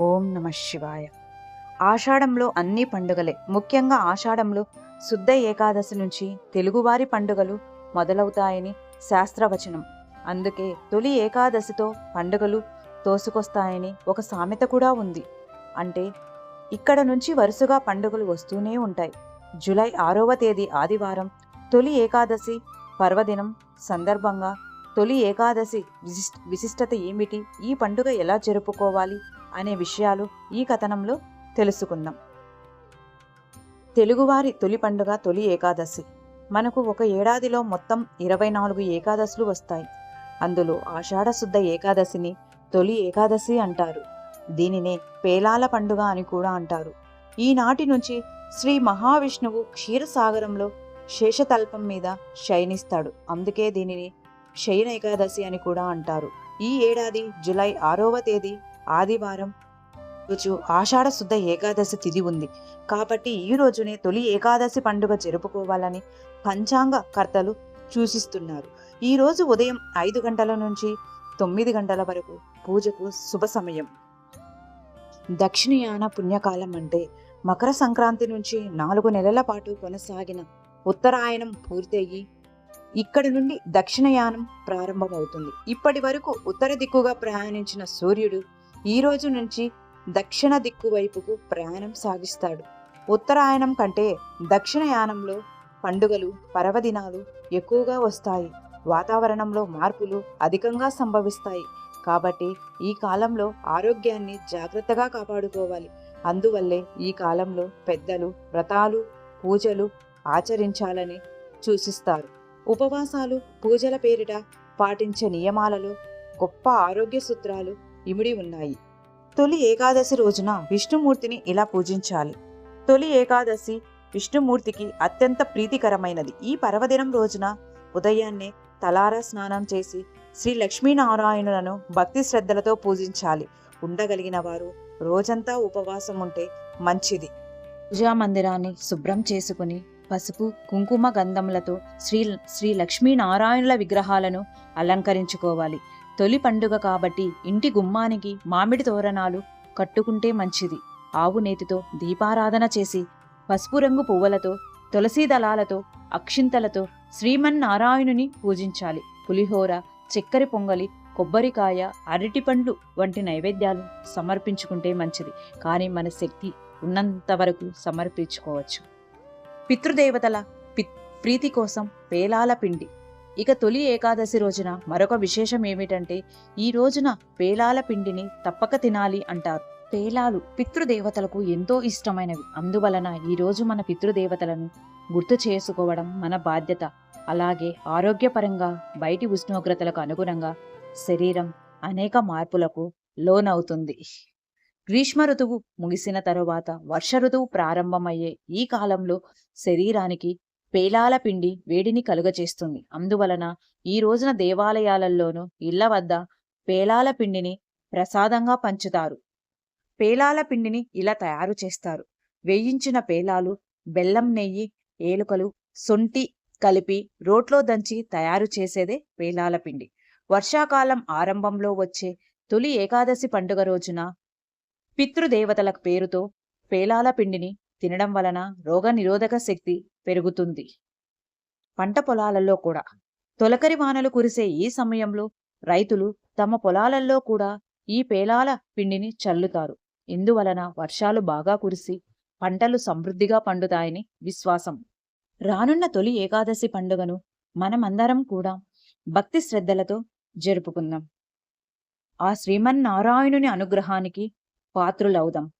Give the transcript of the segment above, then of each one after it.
ఓం నమ శివాయ. ఆషాఢంలో అన్ని పండుగలే ముఖ్యంగా ఆషాఢంలో శుద్ధ ఏకాదశి నుంచి తెలుగువారి పండుగలు మొదలవుతాయని శాస్త్రవచనం. అందుకే తొలి ఏకాదశితో పండుగలు తోసుకొస్తాయని ఒక సామెత కూడా ఉంది. అంటే ఇక్కడ నుంచి వరుసగా పండుగలు వస్తూనే ఉంటాయి. జూలై ఆరవ తేదీ ఆదివారం తొలి ఏకాదశి పర్వదినం సందర్భంగా తొలి ఏకాదశి విశిష్ట విశిష్టత ఏమిటి? ఈ పండుగ ఎలా జరుపుకోవాలి? అనే విషయాలు ఈ కథనంలో తెలుసుకుందాం. తెలుగువారి తొలి పండుగ తొలి ఏకాదశి. మనకు ఒక ఏడాదిలో మొత్తం ఇరవై నాలుగు ఏకాదశులు వస్తాయి. అందులో ఆషాఢశుద్ధ ఏకాదశిని తొలి ఏకాదశి అంటారు. దీనినే పేలాల పండుగ అని కూడా అంటారు. ఈనాటి నుంచి శ్రీ మహావిష్ణువు క్షీరసాగరంలో శేషతల్పం మీద శయనిస్తాడు. అందుకే దీనిని శయన ఏకాదశి అని కూడా అంటారు. ఈ ఏడాది జులై ఆరవ తేదీ ఆదివారం రోజు ఆషాఢ శుద్ధ ఏకాదశి తిథి ఉంది. కాబట్టి ఈ రోజునే తొలి ఏకాదశి పండుగ జరుపుకోవాలని పంచాంగ కర్తలు సూచిస్తున్నారు. ఈ రోజు ఉదయం ఐదు గంటల నుంచి తొమ్మిది గంటల వరకు పూజకు శుభ సమయం. దక్షిణయాన పుణ్యకాలం అంటే మకర సంక్రాంతి నుంచి నాలుగు నెలల పాటు కొనసాగిన ఉత్తరాయణం పూర్తయి ఇక్కడి నుండి దక్షిణయానం ప్రారంభమవుతుంది. ఇప్పటి వరకు ఉత్తర దిక్కుగా ప్రయాణించిన సూర్యుడు ఈ రోజు నుంచి దక్షిణ దిక్కు వైపుకు ప్రయాణం సాగిస్తాడు. ఉత్తరాయణం కంటే దక్షిణయానంలో పండుగలు పర్వదినాలు ఎక్కువగా వస్తాయి. వాతావరణంలో మార్పులు అధికంగా సంభవిస్తాయి. కాబట్టి ఈ కాలంలో ఆరోగ్యాన్ని జాగ్రత్తగా కాపాడుకోవాలి. అందువల్లే ఈ కాలంలో పెద్దలు వ్రతాలు పూజలు ఆచరించాలని సూచిస్తారు. ఉపవాసాలు పూజల పేరిట పాటించే నియమాలలో గొప్ప ఆరోగ్య సూత్రాలు ఇమిడి ఉన్నాయి. తొలి ఏకాదశి రోజున విష్ణుమూర్తిని ఇలా పూజించాలి? తొలి ఏకాదశి విష్ణుమూర్తికి అత్యంత ప్రీతికరమైనది. ఈ పర్వదినం రోజున ఉదయాన్నే తలారా స్నానం చేసి శ్రీ లక్ష్మీనారాయణులను భక్తి శ్రద్ధలతో పూజించాలి. ఉండగలిగిన వారు రోజంతా ఉపవాసం ఉంటే మంచిది. పూజా మందిరాన్ని శుభ్రం చేసుకుని పసుపు కుంకుమ గంధములతో శ్రీ శ్రీ లక్ష్మీనారాయణుల విగ్రహాలను అలంకరించుకోవాలి. తొలి పండుగ కాబట్టి ఇంటి గుమ్మానికి మామిడి తోరణాలు కట్టుకుంటే మంచిది. ఆవు నేతితో దీపారాధన చేసి పసుపు రంగు పువ్వులతో తులసీ దళాలతో అక్షింతలతో శ్రీమన్నారాయణుని పూజించాలి. పులిహోర చక్కెర పొంగలి కొబ్బరికాయ అరటిపండ్లు వంటి నైవేద్యాలు సమర్పించుకుంటే మంచిది. కానీ మన శక్తి ఉన్నంత వరకు సమర్పించుకోవచ్చు. పితృదేవతల పి ప్రీతి కోసం పేలాల పిండి. ఇక తొలి ఏకాదశి రోజున మరొక విశేషం ఏమిటంటే ఈ రోజున పేలాల పిండిని తప్పక తినాలి అంటారు. పేలాలు పితృదేవతలకు ఎంతో ఇష్టమైనవి. అందువలన ఈ రోజు మన పితృదేవతలను గుర్తు చేసుకోవడం మన బాధ్యత. అలాగే ఆరోగ్యపరంగా బయటి ఉష్ణోగ్రతలకు అనుగుణంగా శరీరం అనేక మార్పులకు లోనవుతుంది. గ్రీష్మ ఋతువు ముగిసిన తరువాత వర్ష ఋతువు ప్రారంభమయ్యే ఈ కాలంలో శరీరానికి పేలాల పిండి వేడిని కలుగచేస్తుంది అందువలన ఈ రోజున దేవాలయాలలోనూ ఇళ్ళ వద్ద పేలాల పిండిని ప్రసాదంగా పంచుతారు. పేలాల పిండిని ఇలా తయారు చేస్తారు. వేయించిన పేలాలు బెల్లం నెయ్యి ఏలుకలు సొంటి కలిపి రోట్లో దంచి తయారు చేసేదే పేలాల పిండి. వర్షాకాలం ఆరంభంలో వచ్చే తొలి ఏకాదశి పండుగ రోజున పితృదేవతల పేరుతో పేలాల పిండిని తినడం వలన రోగ నిరోధక శక్తి పెరుగుతుంది. పంట పొలాలలో కూడా తొలకరి వానలు కురిసే ఈ సమయంలో రైతులు తమ పొలాలలో కూడా ఈ పేలాల పిండిని చల్లుతారు. ఇందువలన వర్షాలు బాగా కురిసి పంటలు సమృద్ధిగా పండుతాయని విశ్వాసం. రానున్న తొలి ఏకాదశి పండుగను మనమందరం కూడా భక్తి శ్రద్ధలతో జరుపుకుందాం. ఆ శ్రీమన్నారాయణుని అనుగ్రహానికి పాత్రులవుదాం.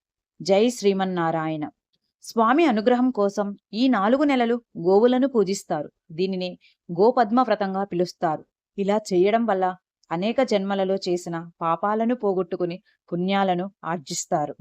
జై శ్రీమన్నారాయణ. స్వామి అనుగ్రహం కోసం ఈ నాలుగు నెలలు గోవులను పూజిస్తారు. దీనిని గోపద్మ వ్రతంగా పిలుస్తారు. ఇలా చేయడం వల్ల అనేక జన్మలలో చేసిన పాపాలను పోగొట్టుకుని పుణ్యాలను ఆర్జిస్తారు.